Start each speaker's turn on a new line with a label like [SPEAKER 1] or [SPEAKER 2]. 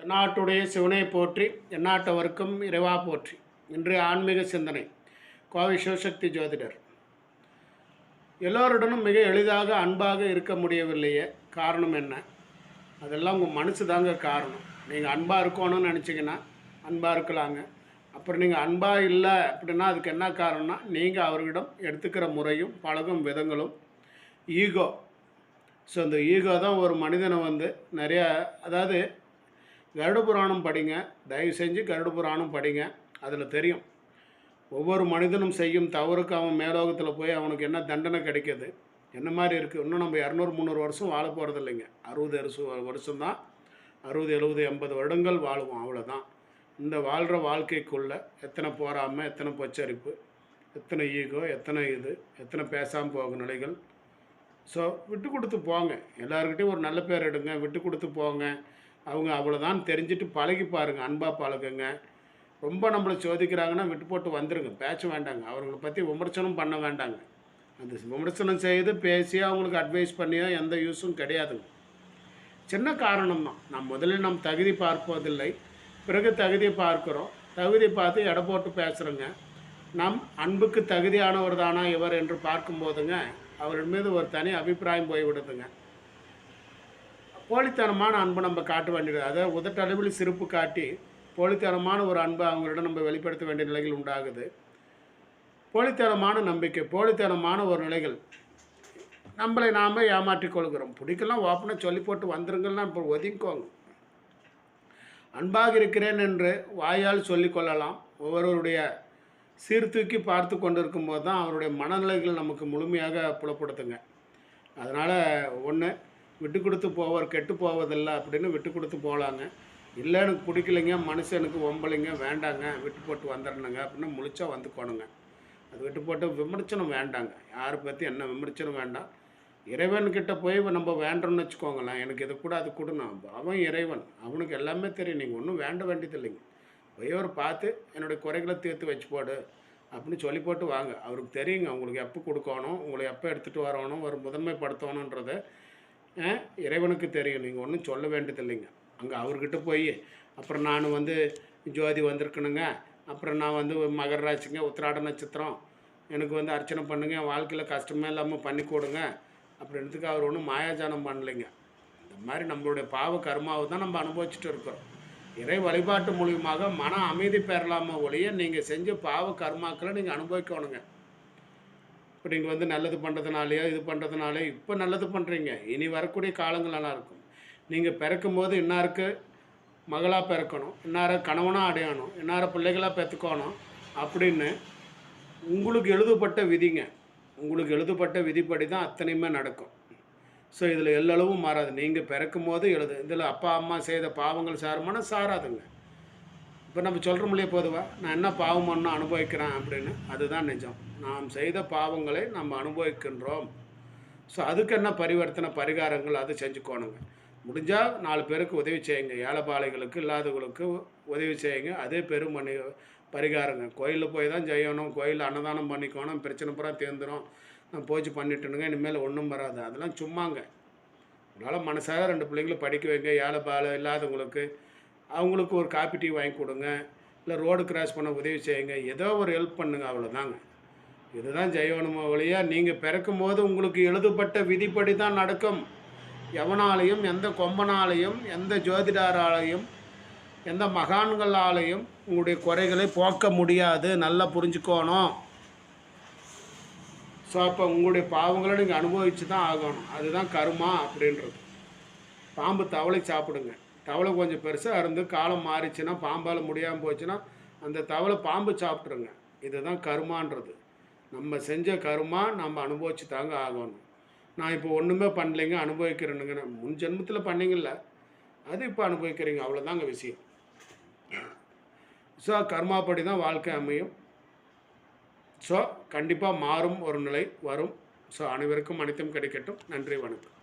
[SPEAKER 1] தென்னாட்டுடைய சிவனை போற்றி எந்நாட்டவருக்கும் இறைவா போற்றி. இன்றைய ஆன்மீக சிந்தனை கோவை சிவசக்தி ஜோதிடர். எல்லோருடனும் மிக எளிதாக அன்பாக இருக்க முடியவில்லையே காரணம் என்ன? அதெல்லாம் உங்கள் மனசு தாங்க காரணம். நீங்கள் அன்பாக இருக்கணும்னு நினச்சிங்கன்னா அன்பாக இருக்கலாங்க. அப்புறம் நீங்கள் அன்பாக இல்லை அப்படின்னா அதுக்கு என்ன காரணம்னா நீங்கள் அவர்களிடம் எடுத்துக்கிற முறையும் பழகும் விதங்களும் ஈகோ. ஸோ இந்த ஈகோ தான் ஒரு மனிதனை வந்து நிறையா அதாவது கருட புராணம் படிங்க தயவு செஞ்சு கருட புராணம் படிங்க அதில் தெரியும். ஒவ்வொரு மனிதனும் செய்யும் தவறுக்கு அவன் மேலோகத்தில் போய் அவனுக்கு என்ன தண்டனை கிடைக்கிது? என்ன மாதிரி இருக்குது இன்னும் நம்ம இரநூறு முந்நூறு வருஷம் வாழ போகிறது இல்லைங்க அறுபது வருஷம் வருஷம்தான். அறுபது எழுபது எண்பது வருடங்கள் வாழுவோம் அவ்வளோதான் இந்த வாழ்கிற வாழ்க்கைக்குள்ளே எத்தனை போராமல் எத்தனை பொச்சரிப்பு எத்தனை ஈகோ எத்தனை இது எத்தனை பேசாமல் போகும் நிலைகள். ஸோ விட்டு கொடுத்து போங்க. எல்லாருக்கிட்டையும் ஒரு நல்ல பேர் எடுங்க விட்டு கொடுத்து போங்க. அவங்க அவ்வளோதான் தெரிஞ்சுட்டு பழகி பாருங்கள் அன்பாக பழகுங்க. ரொம்ப நம்மளை சோதிக்கிறாங்கன்னா விட்டு போட்டு வந்துருங்க. பேச்ச வேண்டாங்க. அவங்கள பற்றி விமர்சனம் பண்ண வேண்டாங்க. அந்த விமர்சனம் செய்து பேசி அவங்களுக்கு அட்வைஸ் பண்ணியோ எந்த யூஸும் கிடையாதுங்க. சின்ன காரணம் தான் நாம் முதலில் நம் தகுதி பார்ப்பதில்லை. பிறகு தகுதியை பார்க்குறோம். தகுதி பார்த்து எடை போட்டு பேசுகிறோங்க நம் அன்புக்கு தகுதியானவர் தானா இவர் என்று பார்க்கும்போதுங்க அவர் மீது ஒரு தனி அபிப்பிராயம் போய்விடுதுங்க. போலித்தனமான அன்பை நம்ம காட்ட வேண்டியது. அதாவது உதட்டளவில் சிரிப்பு காட்டி போலித்தனமான ஒரு அன்பை அவங்களிடம் நம்ம வெளிப்படுத்த வேண்டிய நிலைகள் உண்டாகுது. போலித்தனமான நம்பிக்கை போலித்தனமான ஒரு நிலைகள். நம்மளை நாம ஏமாற்றிக் கொள்கிறோம். பிடிக்கலாம் ஓப்பனாக சொல்லி போட்டு வந்துருங்கன்னா இப்போ ஒதுங்கிக்கோங்க. அன்பாக இருக்கிறேன் என்று வாயால் சொல்லிக்கொள்ளலாம் ஒவ்வொருவருடைய சீர்தூக்கி பார்த்து கொண்டிருக்கும் போது தான் அவருடைய மனநிலைகள் நமக்கு முழுமையாக புலப்படுத்துங்க. அதனால் ஒன்று விட்டு கொடுத்து போவார் கெட்டு போவதில்லை அப்படின்னு விட்டு கொடுத்து போகலாங்க இல்லை எனக்கு பிடிக்கலைங்க மனுஷனுக்கு ஒம்பளைங்க வேண்டாங்க விட்டு போட்டு வந்துடணுங்க அப்படின்னு முழிச்சா வந்துக்கோணுங்க. அது விட்டு போட்டு விமர்சனம் வேண்டாங்க. யாரை பற்றி என்ன விமர்சனம் வேண்டாம். இறைவன்கிட்ட போய் நம்ம வேண்டோம்னு வச்சுக்கோங்களேன் எனக்கு இது கூட அது கொடுணும் அவன் இறைவன். அவனுக்கு எல்லாமே தெரியும். நீங்கள் ஒன்றும் வேண்ட வேண்டியது இல்லைங்க போய் அவர் பார்த்து என்னுடைய குறைகளை தீர்த்து வச்சு போடு அப்படின்னு சொல்லி போட்டு வாங்க. அவருக்கு தெரியுங்க உங்களுக்கு எப்போ கொடுக்கணும் உங்களை எப்போ எடுத்துகிட்டு வரணும் ஒரு முதன்மைப்படுத்தணுன்றதை. இறைவனுக்கு தெரியும். நீங்கள் ஒன்றும் சொல்ல வேண்டியதில்லைங்க. அங்கே அவர்கிட்ட போய் அப்புறம் நான் வந்து ஜோதி வந்திருக்கணுங்க. அப்புறம் நான் வந்து மகர ராசிங்க உத்திராட நட்சத்திரம். எனக்கு வந்து அர்ச்சனை பண்ணுங்க. என் வாழ்க்கையில் கஷ்டமே இல்லாமல் பண்ணி கொடுங்க. அப்படின்றதுக்கு அவர் ஒன்றும் மாயாஜானம் பண்ணலைங்க. இந்த மாதிரி நம்மளுடைய பாவ கர்மாவை தான் நம்ம அனுபவிச்சுட்டு இருக்கிறோம். இறை வழிபாட்டு மூலியமாக மன அமைதி பெறலாம ஒழிய நீங்கள் செஞ்ச பாவ கர்மாக்களை நீங்கள் அனுபவிக்கணுங்க. இப்போ நீங்கள் வந்து நல்லது பண்ணுறதுனாலையோ இது பண்ணுறதுனாலே இப்போ நல்லது பண்ணுறீங்க இனி வரக்கூடிய காலங்கள் நல்லா இருக்கும். நீங்கள் பிறக்கும் போது இன்னாருக்கு? மகளாக பிறக்கணும். இன்னார கணவனாக அடையணும். இன்னார பிள்ளைகளாக பெற்றுக்கணும் அப்படின்னு உங்களுக்கு எழுதப்பட்ட விதிங்க. உங்களுக்கு எழுதப்பட்ட விதிப்படி தான் அத்தனையுமே நடக்கும். ஸோ இதில் எல்லளவும் மாறாது. நீங்கள் பிறக்கும் போது எழுது. இதில் அப்பா அம்மா செய்த பாவங்கள் சாருமானா சாராதுங்க. இப்போ நம்ம சொல்கிறோம் இல்லையா பொதுவாக நான் என்ன பாவம் பண்ண அனுபவிக்கிறேன் அப்படின்னு? அதுதான் நிஜம். நாம் செய்த பாவங்களை நம்ம அனுபவிக்கின்றோம். ஸோ அதுக்கு என்ன பரிவர்த்தனை பரிகாரங்கள் அது செஞ்சுக்கோணுங்க. முடிஞ்சால் நாலு பேருக்கு உதவி செய்யுங்க. ஏழைப்பாளைகளுக்கு இல்லாதவங்களுக்கு உதவி செய்யுங்க. அதே பெரும் பண்ணி பரிகாரங்க. கோயிலில் போய் தான் செய்யணும். கோயிலில் அன்னதானம் பண்ணிக்கணும். பிரச்சனை பூரா தேர்ந்துடும் நான் போச்சு பண்ணிட்டுனுங்க. இனிமேல் ஒன்றும் வராது. அதெல்லாம் சும்மாங்க. உங்களால் மனசாக ரெண்டு பிள்ளைங்களும் படிக்க வைங்க. ஏழை இல்லாதவங்களுக்கு அவங்களுக்கு ஒரு காப்பி டீ வாங்கி கொடுங்க. இல்லை ரோடு கிராஸ் பண்ண உதவி செய்யுங்க. ஏதோ ஒரு ஹெல்ப் பண்ணுங்க அவ்வளோதாங்க இதுதான் செய்யணுமோ வழியாக நீங்கள் பிறக்கும் போது உங்களுக்கு எழுதப்பட்ட விதிப்படி தான் நடக்கும். எவனாலையும் எந்த கொம்பனாலையும் எந்த ஜோதிடாராலையும் எந்த மகான்களாலையும் உங்களுடைய குறைகளை போக்க முடியாது. நல்லா புரிஞ்சுக்கோணும். ஸோ அப்போ உங்களுடைய பாவங்களை நீங்கள் அனுபவிச்சு தான் ஆகணும். அதுதான் கருமா அப்படின்றது. பாம்பு தவளை சாப்பிடுங்க. தவளை கொஞ்சம் பெருசாக இருந்து காலம் மாறிச்சுன்னா பாம்பால் முடியாமல் போச்சுன்னா அந்த தவளை பாம்பு சாப்பிட்ருங்க இதுதான் கருமான்றது. நம்ம செஞ்ச கருமா நம்ம அனுபவிச்சு தாங்க ஆகணும். நான் இப்போ ஒன்றுமே பண்ணலைங்க அனுபவிக்கிறேனுங்க முன் ஜென்மத்தில் பண்ணிங்கல்ல. அது இப்போ அனுபவிக்கிறீங்க. அவ்வளோதாங்க விஷயம். ஸோ கர்மாப்படி தான் வாழ்க்கை அமையும். ஸோ கண்டிப்பாக மாறும் ஒரு நிலை வரும். ஸோ அனைவருக்கும் அனைத்தும் கிடைக்கட்டும். நன்றி வணக்கம்.